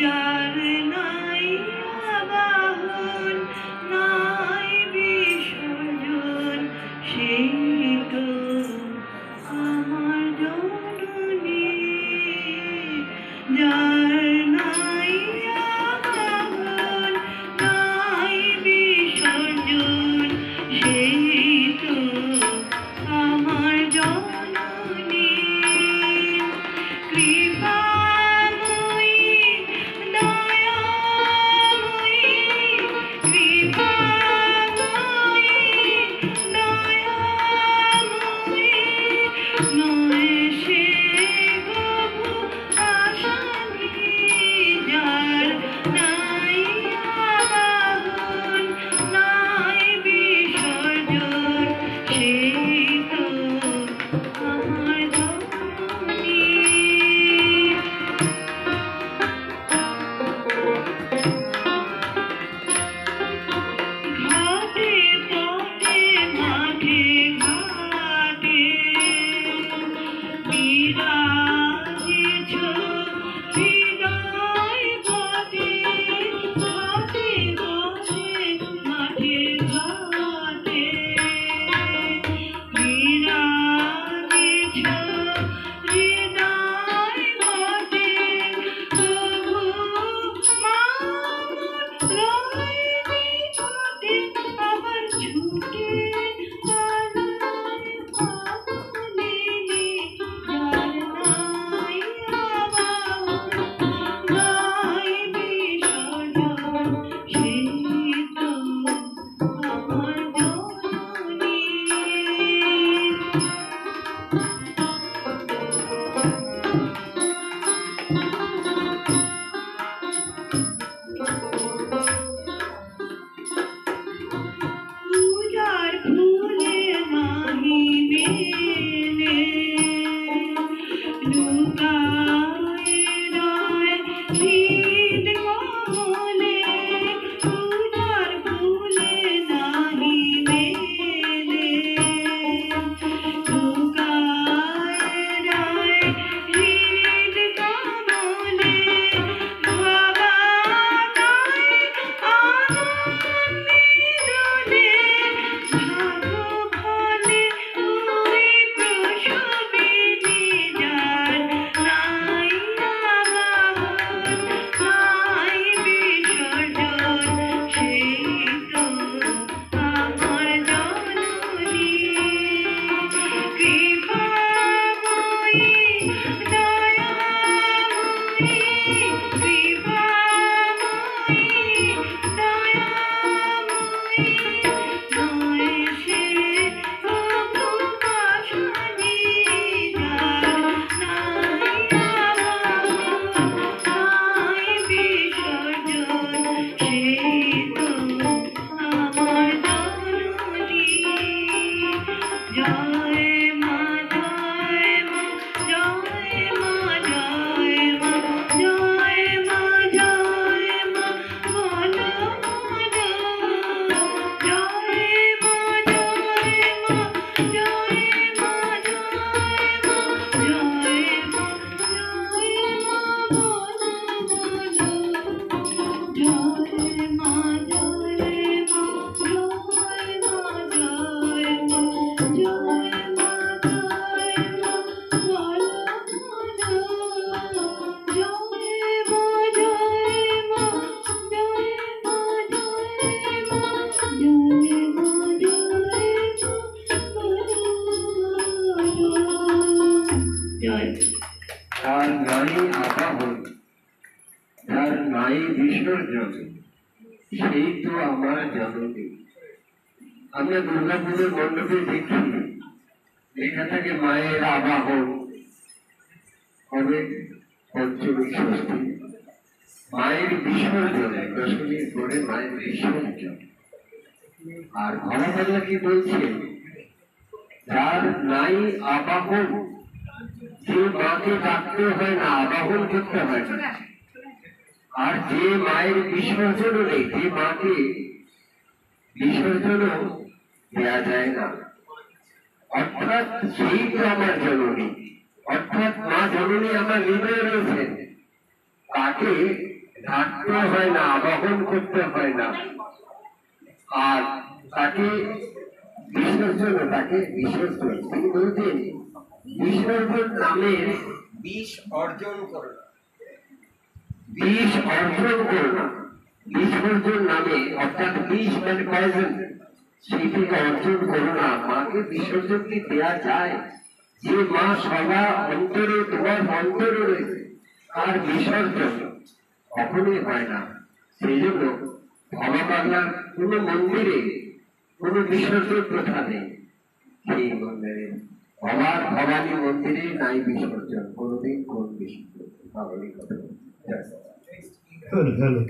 যার নাই বাহন নাই বিসর্জন সেই তো আমার জননী যার You. মা সেই তো আমার জননী আমরা দুর্গাপুজোর মণ্ডপে দেখি লেখা থাকে মায়ের আবাহন হবে পঞ্চমী ষষ্ঠী মায়ের বিসর্জন, দশমীর পরে মায়ের বিসর্জন। আর ভগবান কি বলছে? যার নাই আবাহন, যে মাকে ডাকতে হয় না, আবাহন করতে হয় না। আর যে মায়ের বিসর্জন নেই যে মাকে বিসর্জনও দেয়া যায় না। অর্থাৎ সেই তো আমার জননী। অর্থাৎ মা জননী আমার হৃদয়ে রয়েছেন তাকে ডাকতে হয় না, আবাহন করতে হয় না। আর তাকে বিসর্জন তাকে বিসর্জন তিনি বলছেন বিসর্জন নামের বিষ অর্জন করো না বিষ অর্জন করো না বিসর্জন নামে অর্থাৎ বিষ মানে পয়জন সেইটিকে অর্জন করো না। মাকে বিসর্জন কি দেওয়া যায়? যে মা সদা অন্তরে, তোমার অন্তরে রয়েছে, তার বিসর্জন কখনোই হয় না। সেই জন্য ভবা বাংলার কোন মন্দিরে কোন বিসর্জন প্রথা নেই। সেই মন্দিরে ভবার ভবানী মন্দিরে নাই বিসর্জন। কোনোদিন কোন বিসর্জন। ভবানী কথা Hölle, Hölle.